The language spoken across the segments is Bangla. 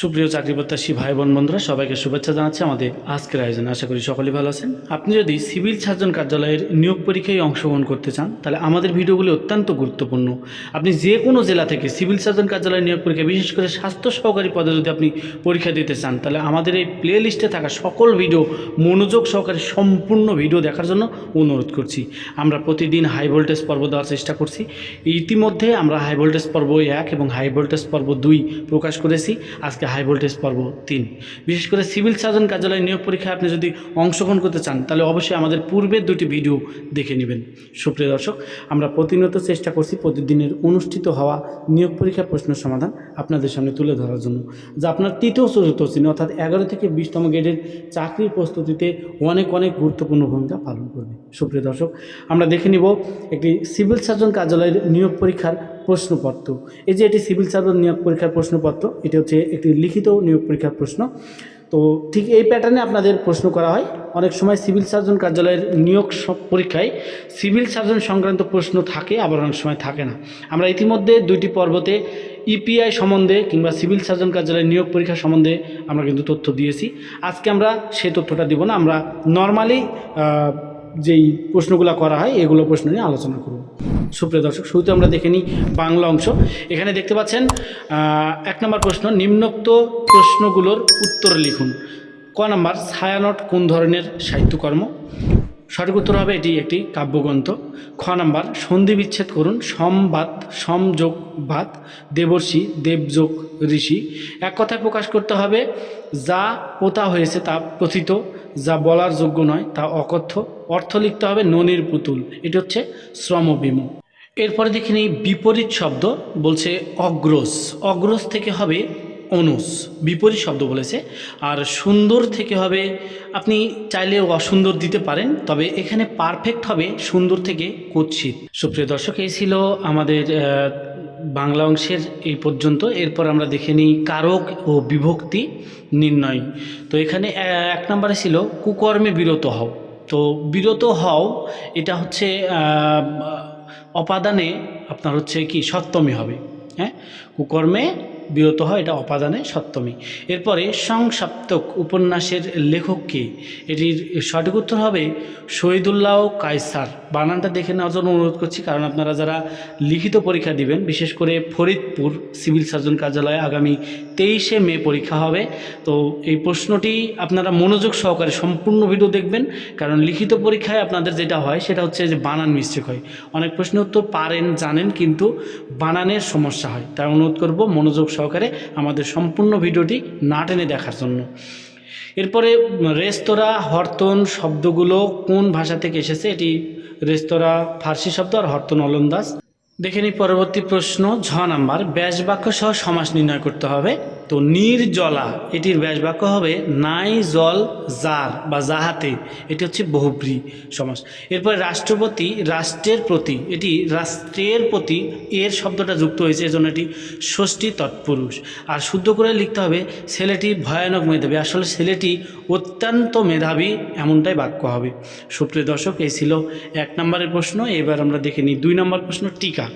সুপ্রিয় চাকরি প্রত্যাশী ভাই বোন বন্ধুরা, সবাইকে শুভেচ্ছা জানাচ্ছি আমাদের আজকের আয়োজনে। আশা করি সকলেই ভালো আছেন। আপনি যদি সিভিল সার্জন কার্যালয়ের নিয়োগ পরীক্ষায় অংশগ্রহণ করতে চান, তাহলে আমাদের ভিডিওগুলি অত্যন্ত গুরুত্বপূর্ণ। আপনি যে কোনো জেলা থেকে সিভিল সার্জন কার্যালয়ের নিয়োগ পরীক্ষা বিশেষ করে স্বাস্থ্য সহকারী পদে যদি আপনি পরীক্ষা দিতে চান, তাহলে আমাদের এই প্লে লিস্টে থাকা সকল ভিডিও, মনোযোগ সহকারে সম্পূর্ণ ভিডিও দেখার জন্য অনুরোধ করছি। আমরা প্রতিদিন হাই ভোল্টেজ পর্ব দেওয়ার চেষ্টা করছি। ইতিমধ্যে আমরা হাই ভোল্টেজ পর্ব এক এবং হাই ভোল্টেজ পর্ব দুই প্রকাশ করেছি। আজকে হাই ভোল্টেজ পর্ব তিন। বিশেষ করে সিভিল সার্জন কার্যালয় নিয়োগ পরীক্ষায় আপনি যদি অংশগ্রহণ করতে চান, তাহলে অবশ্যই আমাদের পূর্বের দুটি ভিডিও দেখে নেবেন। সুপ্রিয় দর্শক, আমরা প্রতিনিয়ত চেষ্টা করছি প্রতিদিনের অনুষ্ঠিত হওয়া নিয়োগ পরীক্ষার প্রশ্নের সমাধান আপনাদের সামনে তুলে ধরার জন্য, যা আপনার তৃতীয় চতুর্থ শ্রেণি অর্থাৎ এগারো থেকে বিশতম গ্রেডের চাকরির প্রস্তুতিতে অনেক অনেক গুরুত্বপূর্ণ ভূমিকা পালন করবে। সুপ্রিয় দর্শক, আমরা দেখে নিব একটি সিভিল সার্জন কার্যালয়ের নিয়োগ পরীক্ষার প্রশ্নপত্র। এই যে এটি সিভিল সার্জন নিয়োগ পরীক্ষার প্রশ্নপত্র, এটি হচ্ছে একটি লিখিত নিয়োগ পরীক্ষার প্রশ্ন। তো ঠিক এই প্যাটার্নে আপনাদের প্রশ্ন করা হয়। অনেক সময় সিভিল সার্জন কার্যালয়ের নিয়োগ পরীক্ষায় সিভিল সার্জন সংক্রান্ত প্রশ্ন থাকে, আবার অনেক সময় থাকে না। আমরা ইতিমধ্যে দুইটি পর্বতে ইপিআই সম্বন্ধে কিংবা সিভিল সার্জন কার্যালয়ের নিয়োগ পরীক্ষা সম্বন্ধে আমরা কিন্তু তথ্য দিয়েছি। আজকে আমরা সেই তথ্যটা দিব না। আমরা নর্মালি যেই প্রশ্নগুলো করা হয়, এগুলো প্রশ্ন নিয়ে আলোচনা করব। সুপ্রিয় দর্শক, শুরুতে আমরা দেখে নিই বাংলা অংশ। এখানে দেখতে পাচ্ছেন এক নম্বর প্রশ্ন, নিম্নোক্ত প্রশ্নগুলোর উত্তর লিখুন। ক নাম্বার, ছায়ানট কোন ধরনের সাহিত্যকর্ম? সঠিক উত্তর হবে এটি একটি কাব্যগ্রন্থ। খ নাম্বার, সন্ধি বিচ্ছেদ করুন সমবাদ সমযোগ বাদ দেবর্ষি দেবযোগ ঋষি। এক কথায় প্রকাশ করতে হবে, যা পোতা হয়েছে তা প্রথিত, যা বলার যোগ্য নয় তা অকথ্য। অর্থ লিখতে হবে ননির পুতুল। এটি হচ্ছে শ্রমবিমু। এরপরে দেখে নিই বিপরীত শব্দ, বলছে অগ্রস। অগ্রস থেকে হবে অনুস। বিপরীত শব্দ বলেছে। আর সুন্দর থেকে হবে, আপনি চাইলে অসুন্দর দিতে পারেন, তবে এখানে পারফেক্ট হবে সুন্দর থেকে কুৎসিত। সুপ্রিয় দর্শক, এই ছিল আমাদের বাংলা অংশের এই পর্যন্ত। এরপর আমরা দেখে নিই কারক ও বিভক্তি নির্ণয়। তো এখানে এক নম্বরে ছিল কুকর্মে বিরত হও। তো বিরত হও এটা হচ্ছে অপাদানে আপনার হচ্ছে কি সপ্তমী হবে হ্যাঁ? কুকর্মে বিরত হয়, এটা অপাদানে সপ্তমী। এরপরে সংসাপ্তক উপন্যাসের লেখক কে? এটির সঠিক উত্তর হবে শহীদুল্লাহ কায়সার। বানানটা দেখে নেওয়ার জন্য অনুরোধ করছি, কারণ আপনারা যারা লিখিত পরীক্ষা দিবেন, বিশেষ করে ফরিদপুর সিভিল সার্জন কার্যালয়ে আগামী তেইশে মে পরীক্ষা হবে। তো এই প্রশ্নটি আপনারা মনোযোগ সহকারে সম্পূর্ণ ভিডিও দেখবেন, কারণ লিখিত পরীক্ষায় আপনাদের যেটা হয়, সেটা হচ্ছে যে বানান মিস্টেক হয়। অনেক প্রশ্নের উত্তর পারেন, জানেন, কিন্তু বানানের সমস্যা হয়। তাই অনুরোধ করব মনোযোগ সহকারে আমাদের সম্পূর্ণ ভিডিওটি না টেনে দেখার জন্য। এরপরে রেস্তোরাঁ, হরতন শব্দগুলো কোন ভাষা থেকে এসেছে? এটি রেস্তোরাঁ ফার্সি শব্দ আর হরতন অলন্দাজ দেখে নিই পরবর্তী প্রশ্ন, ঝ নাম্বার। ব্যাস বাক্য সহ সমাস নির্ণয় করতে হবে। তো নির্জলা, এটির ব্যাস বাক্য হবে নাই জল জার বা জাহাতে এটি হচ্ছে বহুব্রী সমাস। এরপরে রাষ্ট্রপতি রাষ্ট্রের প্রতি, এটি রাষ্ট্রের প্রতি এর শব্দটা যুক্ত হয়েছে, এজন্য এটি ষষ্ঠী তৎপুরুষ। আর শুদ্ধ করে লিখতে হবে, ছেলেটি ভয়ানক মেধাবী। আসলে ছেলেটি অত্যন্ত মেধাবী, এমনটাই বাক্য হবে। সুপ্রিয় দর্শক, এই ছিল এক নম্বরের প্রশ্ন। এবার আমরা দেখে নিই দুই নম্বর প্রশ্ন, টিকা।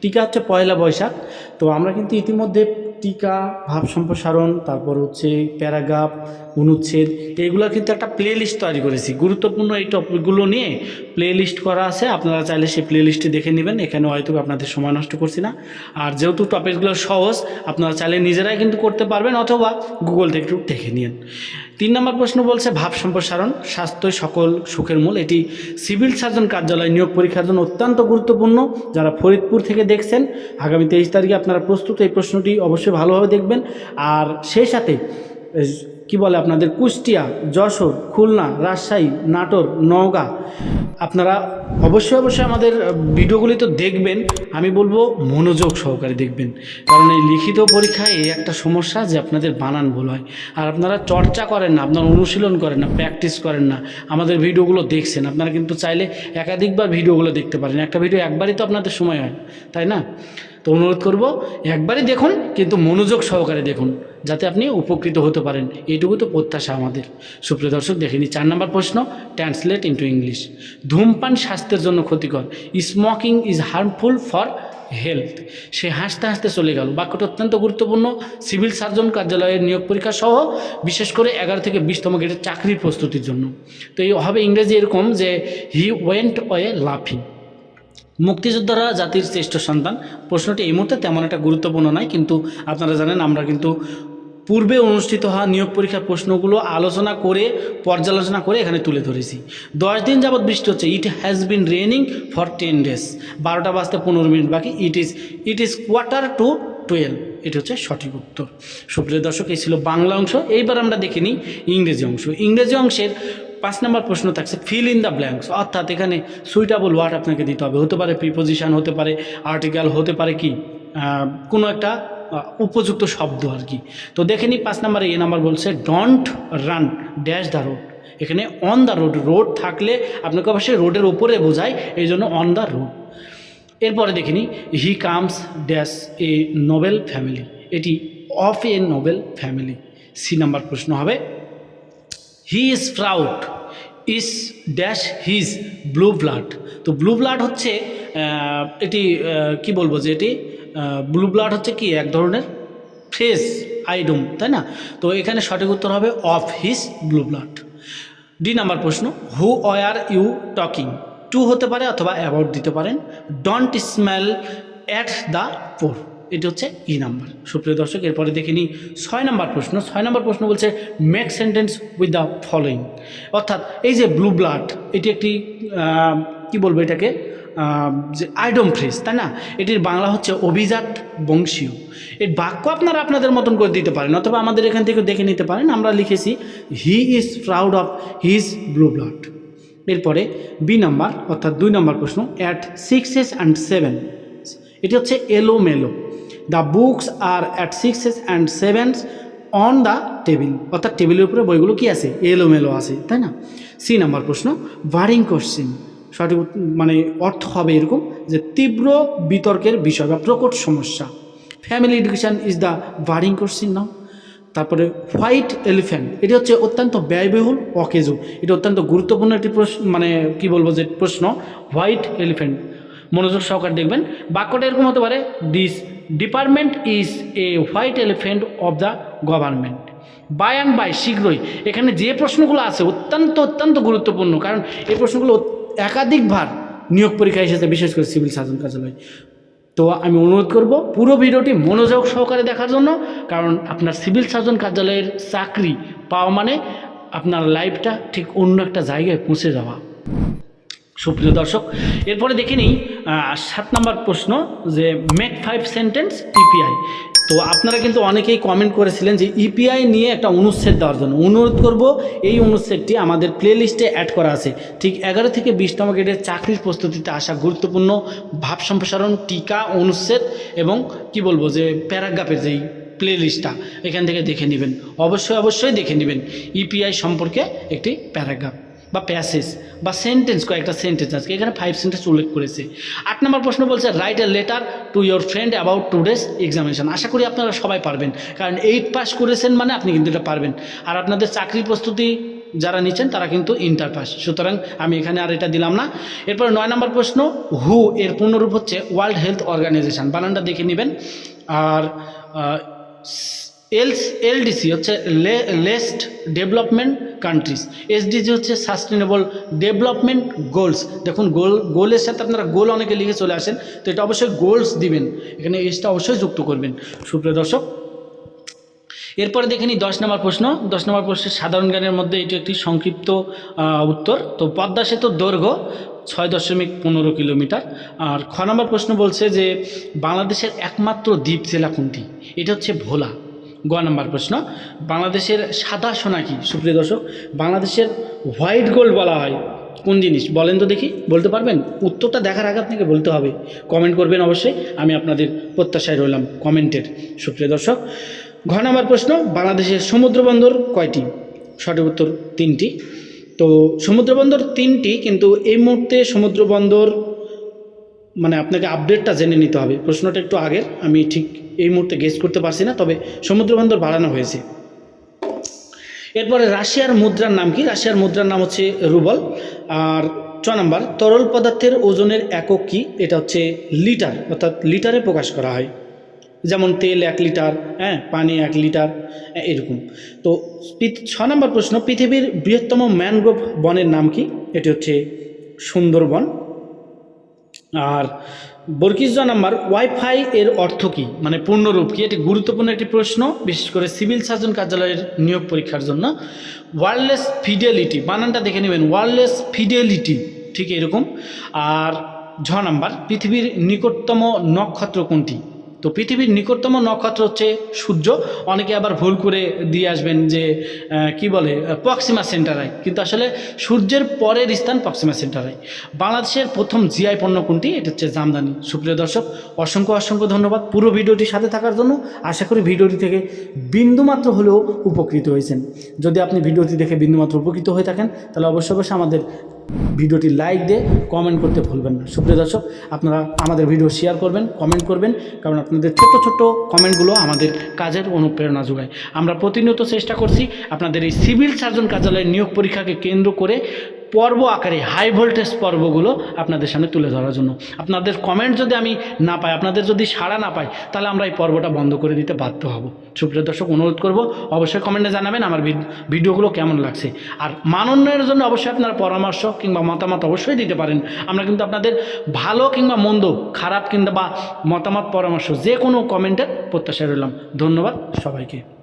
টিকা হচ্ছে পয়লা বৈশাখ। তো আমরা কিন্তু ইতিমধ্যে টিকা ভাব সম্প্রসারণ তারপর হচ্ছে প্যারাগ্রাফ অনুচ্ছেদ, এগুলো কিন্তু একটা প্লে লিস্ট তৈরি করেছি। গুরুত্বপূর্ণ এই টপিকগুলো নিয়ে প্লে লিস্ট করা আছে, আপনারা চাইলে সেই প্লে লিস্টে দেখে নেবেন, এখানে হয়তো আপনাদের সময় নষ্ট করছি না। আর যেহেতু টপিকগুলো সহজ, আপনারা চাইলে নিজেরাই কিন্তু করতে পারবেন, অথবা গুগল থেকে একটু দেখে নিন তিন নম্বর প্রশ্ন বলছে, ভাব সম্প্রসারণ স্বাস্থ্যই সকল সুখের মূল। এটি সিভিল সার্জন কার্যালয় নিয়োগ পরীক্ষার জন্য অত্যন্ত গুরুত্বপূর্ণ। যারা ফরিদপুর থেকে দেখছেন, আগামী তেইশ তারিখে আপনারা প্রস্তুত, এই প্রশ্নটি অবশ্যই ভালোভাবে দেখবেন। আর সেই সাথে কি বলে আপনাদের? কুষ্টিয়া, যশোর, খুলনা, রাজশাহী, নাটোর, নওগাঁ। আপনারা অবশ্যই অবশ্যই আমাদের ভিডিওগুলি তো দেখবেন। আমি বলব মনোযোগ সহকারে দেখবেন। কারণ এই লিখিত পরীক্ষায় এই একটা সমস্যা যে আপনাদের বানান ভুল হয়। আর আপনারা চর্চা করেন না, আপনারা অনুশীলন করেন না, প্র্যাকটিস করেন না, আমাদের ভিডিওগুলো দেখছেন। আপনারা কিন্তু চাইলে একাধিকবার ভিডিওগুলো দেখতে পারেন। একটা ভিডিও একবারই তো আপনাদের সময় হয়, তাই না? তো অনুরোধ করব, একবারই দেখুন, কিন্তু মনোযোগ সহকারে দেখুন, যাতে আপনি উপকৃত হতে পারেন। এইটুকু তো প্রত্যাশা আমাদের। সুপ্রিয় দর্শক দেখেনি চার নম্বর প্রশ্ন ট্রান্সলেট ইন্টু ইংলিশ ধূমপান স্বাস্থ্যের জন্য ক্ষতিকর। Smoking is harmful for health সে হাসতে হাসতে চলে গেল। বাক্যটা অত্যন্ত গুরুত্বপূর্ণ। সিভিল সার্জন কার্যালয়ের নিয়োগ পরীক্ষা সহ, বিশেষ করে এগারো থেকে বিশতম গ্রেডের চাকরির প্রস্তুতির জন্য। তো এই হবে ইংরেজি এরকম যে হি ওয়েন্ট ওয়ে লাফিং মুক্তিযোদ্ধারা জাতির শ্রেষ্ঠ সন্তান। প্রশ্নটি এই মুহূর্তে তেমন একটা গুরুত্বপূর্ণ নয়, কিন্তু আপনারা জানেন আমরা কিন্তু পূর্বে অনুষ্ঠিত হওয়া নিয়োগ পরীক্ষার প্রশ্নগুলো আলোচনা করে, পর্যালোচনা করে এখানে তুলে ধরেছি। দশ দিন যাবৎ বৃষ্টি হচ্ছে। It has been raining for ten days বারোটা বাজতে পনেরো মিনিট বাকি। It is it is quarter to twelve এটি হচ্ছে সঠিক উত্তর। সুপ্রিয় দর্শক, এই ছিল বাংলা অংশ। এইবার আমরা দেখে নিই ইংরেজি অংশ। ইংরেজি অংশের পাঁচ নম্বর প্রশ্ন থাকছে ফিল ইন দ্য ব্ল্যাঙ্কস অর্থাৎ এখানে সুইটেবল ওয়ার্ড আপনাকে দিতে হবে। হতে পারে প্রিপোজিশান হতে পারে আর্টিকেল হতে পারে কি? কোনো একটা উপযুক্ত শব্দ আর কি। তো দেখে নিই, পাঁচ নম্বরে এ নাম্বার বলছে don't run dash the road এখানে অন দ্য রোড রোড থাকলে আপনাকে অবশ্যই রোডের ওপরে বোঝায়, এই জন্য অন দ্য রোড এরপরে দেখে নিই he comes dash a noble family এটি of a noble family C number প্রশ্ন হবে he is proud is dash his blue blood তো ব্লু ব্লাড হচ্ছে এটি কি বলব যে এটি? ব্লু ব্লাড হচ্ছে কি? এক ধরনের ফ্রেশ আইডম, তাই না? তো এখানে সঠিক উত্তর হবে of his blue blood D number প্রশ্ন who are you talking to হতে পারে অথবা অ্যাবাউট দিতে পারেন। Don't smell at the poor এটি হচ্ছে ই নাম্বার। সুপ্রিয় দর্শক, এরপরে দেখে নিই ছয় নম্বর প্রশ্ন। ছয় নম্বর প্রশ্ন বলছে make sentence with the following অর্থাৎ এই যে ব্লু ব্লাড এটি একটি কি বলব এটাকে? যে আইডম ফ্রেজ, তাই না? এটির বাংলা হচ্ছে অভিজাত বংশীয়। এর বাক্য আপনারা আপনাদের মতন করে দিতে পারেন, অথবা আমাদের এখান থেকে দেখে নিতে পারেন। আমরা লিখেছি he is proud of his blue blood এরপরে বি নাম্বার, অর্থাৎ দুই নম্বর প্রশ্ন অ্যাট সিক্সেস অ্যান্ড সেভেন এটি হচ্ছে এলো মেলো the books are at sixes and sevens on the table অর্থাৎ টেবিলের উপরে বইগুলো কি আছে? এলো মেলো আছে, তাই না? সি নাম্বার প্রশ্ন ভারিং কোশ্চেন সঠিক মানে অর্থ হবে এরকম যে তীব্র বিতর্কের বিষয় বা প্রকট সমস্যা। Family education is the burning question now তারপরে হোয়াইট এলিফ্যান্ট এটি হচ্ছে অত্যন্ত ব্যয়বহুল, অকেজো। এটি অত্যন্ত গুরুত্বপূর্ণ একটি প্রশ্ন মানে কি বলব যে প্রশ্ন হোয়াইট এলিফ্যান্ট মনোযোগ সহকারে দেখবেন। বাক্যটা এরকম হতে পারে this department is a white elephant of the government by and by শীঘ্রই, এখানে যে প্রশ্নগুলো আছে অত্যন্ত অত্যন্ত গুরুত্বপূর্ণ, কারণ এই প্রশ্নগুলো একাধিকবার নিয়োগ পরীক্ষা এসেছে, বিশেষ করে সিভিল সার্জন কার্যালয়। তো আমি অনুরোধ করব, পুরো ভিডিওটি মনোযোগ সহকারে দেখার জন্য, কারণ আপনার সিভিল সার্জন কার্যালয়ের চাকরি পাওয়া মানে আপনার লাইফটা ঠিক অন্য একটা জায়গায় পৌঁছে যাওয়া। সুপ্রিয় দর্শক, এরপরে দেখে নিই সাত নম্বর প্রশ্ন যে মেক ফাইভ সেন্টেন্স ইপিআই। তো আপনারা কিন্তু অনেকেই কমেন্ট করেছিলেন যে ইপিআই নিয়ে একটা অনুচ্ছেদ দেওয়ার জন্য। অনুরোধ করব, এই অনুচ্ছেদটি আমাদের প্লে লিস্টে অ্যাড করা আছে। ঠিক এগারো থেকে বিশতম গ্রেডের চাকরির প্রস্তুতিতে আসা গুরুত্বপূর্ণ ভাব সম্প্রসারণ, টিকা, অনুচ্ছেদ এবং কি বলব যে প্যারাগ্রাফের যেই প্লে লিস্টটা এখান থেকে দেখে নেবেন। অবশ্যই অবশ্যই দেখে নেবেন ইপিআই সম্পর্কে একটি প্যারাগ্রাফ। বা প্যাসেজ বা সেন্টেন্স কয়েকটা সেন্টেন্স আজকে। এখানে ফাইভ সেন্টেন্স উল্লেখ করেছে। আট নম্বর প্রশ্ন বলছে write a letter to your friend about to today's examination আশা করি আপনারা সবাই পারবেন। কারণ এইট পাস করেছেন মানে আপনি কিন্তু এটা পারবেন। আর আপনাদের চাকরির প্রস্তুতি যারা নিচ্ছেন, তারা কিন্তু ইন্টার পাস সুতরাং আমি এখানে আর এটা দিলাম না। এরপর নয় নম্বর প্রশ্ন হু এর পূর্ণরূপ হচ্ছে ওয়ার্ল্ড হেলথ অর্গানাইজেশন বানানটা দেখে নেবেন। আর এলস, এলডিসি হচ্ছে লেস্ট ডেভেলপমেন্ট কান্ট্রিজ এসডিজি হচ্ছে সাস্টেনেবল ডেভেলপমেন্ট গোলস। দেখুন, গোল, গোলের সাথে আপনারা গোল অনেকে লিখে চলে আসেন, তো এটা অবশ্যই গোলস দিবেন। এখানে এসটা অবশ্যই যুক্ত করবেন। সুপ্রিয় দর্শক, এরপরে দেখে নিই দশ নম্বর প্রশ্ন। দশ নম্বর প্রশ্নের সাধারণ জ্ঞানের মধ্যে এটি একটি সংক্ষিপ্ত উত্তর। তো পদ্মা সেতুর দৈর্ঘ্য ছয় দশমিক পনেরো কিলোমিটার। আর খ নম্বর প্রশ্ন বলছে যে, বাংলাদেশের একমাত্র দ্বীপ জেলা কোনটি? এটা হচ্ছে ভোলা। গ নম্বর প্রশ্ন। বাংলাদেশের সাদা সোনা কি? সুপ্রিয় দর্শক, বাংলাদেশের হোয়াইট গোল্ড বলা হয়। কোন জিনিস? বলেন তো দেখি, বলতে পারবেন? উত্তরটা দেখার আগে আপনাকে বলতে হবে। কমেন্ট করবেন অবশ্যই, আমি আপনাদের প্রত্যাশায় রইলাম কমেন্টের। সুপ্রিয় দর্শক, ঘ নম্বর প্রশ্ন, বাংলাদেশের সমুদ্র বন্দর কয়টি? সঠিক উত্তর তিনটি। তো সমুদ্র বন্দর তিনটি, কিন্তু এই মুহূর্তে সমুদ্র বন্দর মানে আপনাকে আপডেটটা জেনে নিতে হবে। প্রশ্নটা একটু আগের আমি ঠিক এই মুহূর্তে গেস করতে পারছি না তবে সমুদ্র বন্দর বাড়ানো হয়েছে। এরপরে রাশিয়ার মুদ্রার নাম কি? রাশিয়ার মুদ্রার নাম হচ্ছে রুবল। আর ছ নম্বর তরল পদার্থের ওজনের একক কি? এটা হচ্ছে লিটার অর্থাৎ লিটারে প্রকাশ করা হয়। যেমন তেল এক লিটার হ্যাঁ পানি এক লিটার হ্যাঁ, এরকম। তো ছ নম্বর প্রশ্ন পৃথিবীর বৃহত্তম ম্যানগ্রোভ বনের নাম কি? এটি হচ্ছে সুন্দরবন। আর বর্গিস জ নাম্বার, ওয়াইফাই এর অর্থ কি? মানে পূর্ণরূপ কি? এটি গুরুত্বপূর্ণ একটি প্রশ্ন, বিশেষ করে সিভিল সার্জন কার্যালয়ের নিয়োগ পরীক্ষার জন্য। ওয়ারলেস ফিডেলিটি, বানানটা দেখে নেবেন, ওয়ারলেস ফিডেলিটি, ঠিক এরকম। আর ঝ নাম্বার, পৃথিবীর নিকটতম নক্ষত্র কোনটি? তো পৃথিবীর নিকটতম নক্ষত্র হচ্ছে সূর্য। অনেকে আবার ভুল করে দিয়ে আসবেন যে কি বলে পক্সিমা সেন্টারাই কিন্তু আসলে সূর্যের পরের স্থান পক্সিমা সেন্টারাই বাংলাদেশের প্রথম জিআই পণ্য কোনটি? এটা হচ্ছে জামদানি। সুপ্রিয় দর্শক, অসংখ্য অসংখ্য ধন্যবাদ পুরো ভিডিওটির সাথে থাকার জন্য। আশা করি ভিডিওটি থেকে বিন্দুমাত্র হলেও উপকৃত হয়েছেন। যদি আপনি ভিডিওটি দেখে বিন্দুমাত্র উপকৃত হয়ে থাকেন, তাহলে অবশ্যই অবশ্যই আমাদের ভিডিওটি লাইক দিয়ে কমেন্ট করতে ভুলবেন না। সুপ্রিয় দর্শক, আপনারা আমাদের ভিডিও শেয়ার করবেন কমেন্ট করবেন, কারণ আপনাদের ছোট ছোট কমেন্টগুলো আমাদের কাজের অনুপ্রেরণা যোগায়। আমরা প্রতিনিয়ত চেষ্টা করছি আপনাদের এই সিভিল সার্জন কার্যালয়ের নিয়োগ পরীক্ষাকে কেন্দ্র করে পর্ব আকারে হাই ভোল্টেজ পর্বগুলো আপনাদের সামনে তুলে ধরার জন্য। আপনাদের কমেন্ট যদি আমি না পাই, আপনাদের যদি সাড়া না পাই, তাহলে আমরা এই পর্বটা বন্ধ করে দিতে বাধ্য হব। সুপ্রিয় দর্শক, অনুরোধ করব, অবশ্যই কমেন্টে জানাবেন আমার ভিডিওগুলো কেমন লাগছে। আর মান উন্নয়নের জন্য অবশ্যই আপনারা পরামর্শ কিংবা মতামত অবশ্যই দিতে পারেন। আমরা কিন্তু আপনাদের ভালো কিংবা মন্দ, খারাপ কিংবা মতামত পরামর্শ যে কোনো কমেন্টের প্রত্যাশা রইলাম। ধন্যবাদ সবাইকে।